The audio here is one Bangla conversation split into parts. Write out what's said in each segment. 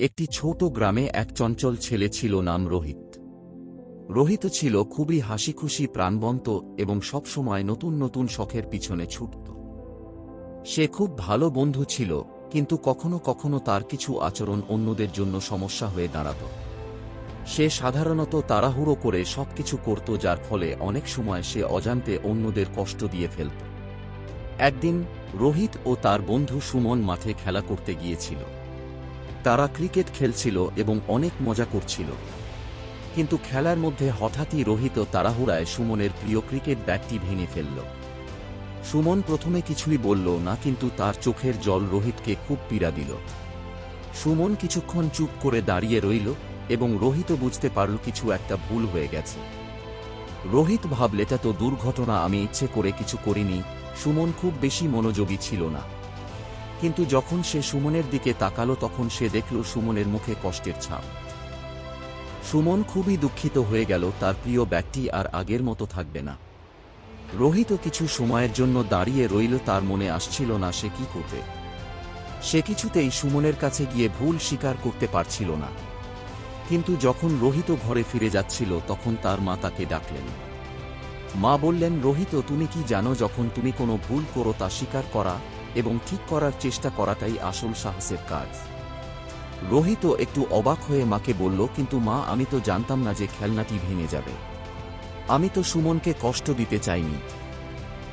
একটি ছোট গ্রামে এক চঞ্চল ছেলে ছিল নাম রোহিত। রোহিত ছিল খুবই হাসিখুশি, প্রাণবন্ত এবং সবসময় নতুন নতুন শখের পিছনে ছুটত। সে খুব ভালো বন্ধু ছিল, কিন্তু কখনো কখনো তার কিছু আচরণ অন্যদের জন্য সমস্যা হয়ে দাঁড়াত। সে সাধারণত তাড়াহুড়ো করে সবকিছু করত, যার ফলে অনেক সময় সে অজান্তে অন্যদের কষ্ট দিয়ে ফেলত। একদিন রোহিত ও তার বন্ধু সুমন মাঠে খেলা করতে গিয়েছিল। তারা ক্রিকেট খেলছিল এবং অনেক মজা করছিল। কিন্তু খেলার মধ্যে হঠাৎই রোহিত তাড়াহুড়ায় সুমনের প্রিয় ক্রিকেট ব্যাটটি ভেঙে ফেলল। সুমন প্রথমে কিছুই বলল না, কিন্তু তার চোখের জল রোহিতকে খুব পীড়া দিল। সুমন কিছুক্ষণ চুপ করে দাঁড়িয়ে রইল এবং রোহিত বুঝতে পারল কিছু একটা ভুল হয়ে গেছে। রোহিত ভাবলেটা তো দুর্ঘটনা, আমি ইচ্ছে করে কিছু করিনি। সুমন খুব বেশি মনোযোগী ছিল না। কিন্তু যখন সে সুমনের দিকে তাকালো তখন সে দেখল সুমনের মুখে কষ্টের ছাপ। সুমন খুবই দুঃখিত হয়ে গেল, তার প্রিয় ব্যাগটি আর আগের মতো থাকবে না। রোহিত কিছু সময়ের জন্য দাঁড়িয়ে রইল, তার মনে আসছিল না সে কি করবে। সে কিছুতেই সুমনের কাছে গিয়ে ভুল স্বীকার করতে পারছিল না। কিন্তু যখন রোহিত ঘরে ফিরে যাচ্ছিল, তখন তার মা তাকে ডাকলেন। মা বললেন, রোহিত, তুমি কি জানো যখন তুমি কোনো ভুল করো তা স্বীকার করা? এবং ঠিক করার চেষ্টা করাটাই আসল সাহসের কাজ। রোহিত একটু অবাক হয়ে মাকে বলল, কিন্তু মা, আমি তো জানতাম না যে খেলনাটি ভেঙে যাবে। আমি তো সুমনকে কষ্ট দিতে চাইনি।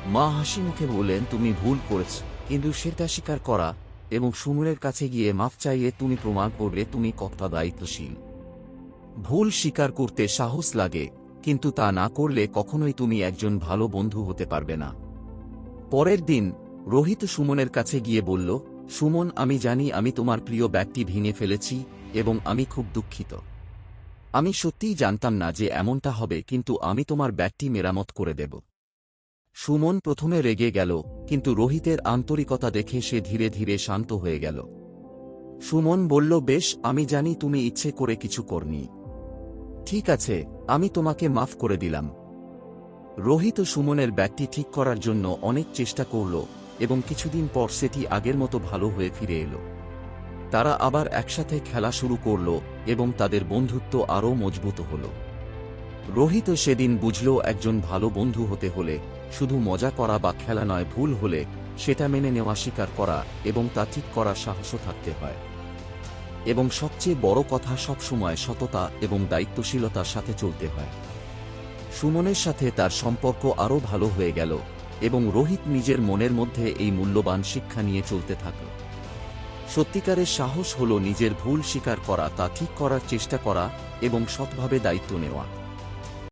মা হাসি মুখে বললেন, তুমি ভুল করেছ, কিন্তু সেটা স্বীকার করা এবং সুমনের কাছে গিয়ে মাফ চাইয়ে তুমি প্রমাণ করলে তুমি কতটা দায়িত্বশীল। ভুল স্বীকার করতে সাহস লাগে, কিন্তু তা না করলে কখনোই তুমি একজন ভালো বন্ধু হতে পারবে না। পরের দিন রোহিত সুমনের কাছে গিয়ে বলল, সুমন, আমি জানি আমি তোমার প্রিয় ব্যাগটি ভেঙে ফেলেছি এবং আমি খুব দুঃখিত। আমি সত্যিই জানতাম না যে এমনটা হবে, কিন্তু আমি তোমার ব্যাগটি মেরামত করে দেব। সুমন প্রথমে রেগে গেল, কিন্তু রোহিতের আন্তরিকতা দেখে সে ধীরে ধীরে শান্ত হয়ে গেল। সুমন বলল, বেশ, আমি জানি তুমি ইচ্ছে করে কিছু করনি। ঠিক আছে, আমি তোমাকে মাফ করে দিলাম। রোহিত সুমনের ব্যাগটি ঠিক করার জন্য অনেক চেষ্টা করল এবং কিছুদিন পর সেটি আগের মতো ভালো হয়ে ফিরে এলো। তারা আবার একসাথে খেলা শুরু করল এবং তাদের বন্ধুত্ব আরও মজবুত হল। রোহিত সেদিন বুঝল একজন ভালো বন্ধু হতে হলে শুধু মজা করা বা খেলা নয়, ভুল হলে সেটা মেনে নেওয়া স্বীকার করা এবং তা ঠিক করার সাহসও থাকতে হয়। এবং সবচেয়ে বড় কথা, সবসময় সততা এবং দায়িত্বশীলতার সাথে চলতে হয়। সুমনের সাথে তার সম্পর্ক আরও ভালো হয়ে গেল এবং রোহিত নিজের মনের মধ্যে এই মূল্যবান শিক্ষা নিয়ে চলতে থাকল সত্যিকারের সাহস হল নিজের ভুল স্বীকার করা, তা ঠিক করার চেষ্টা করা এবং সৎভাবে দায়িত্ব নেওয়া।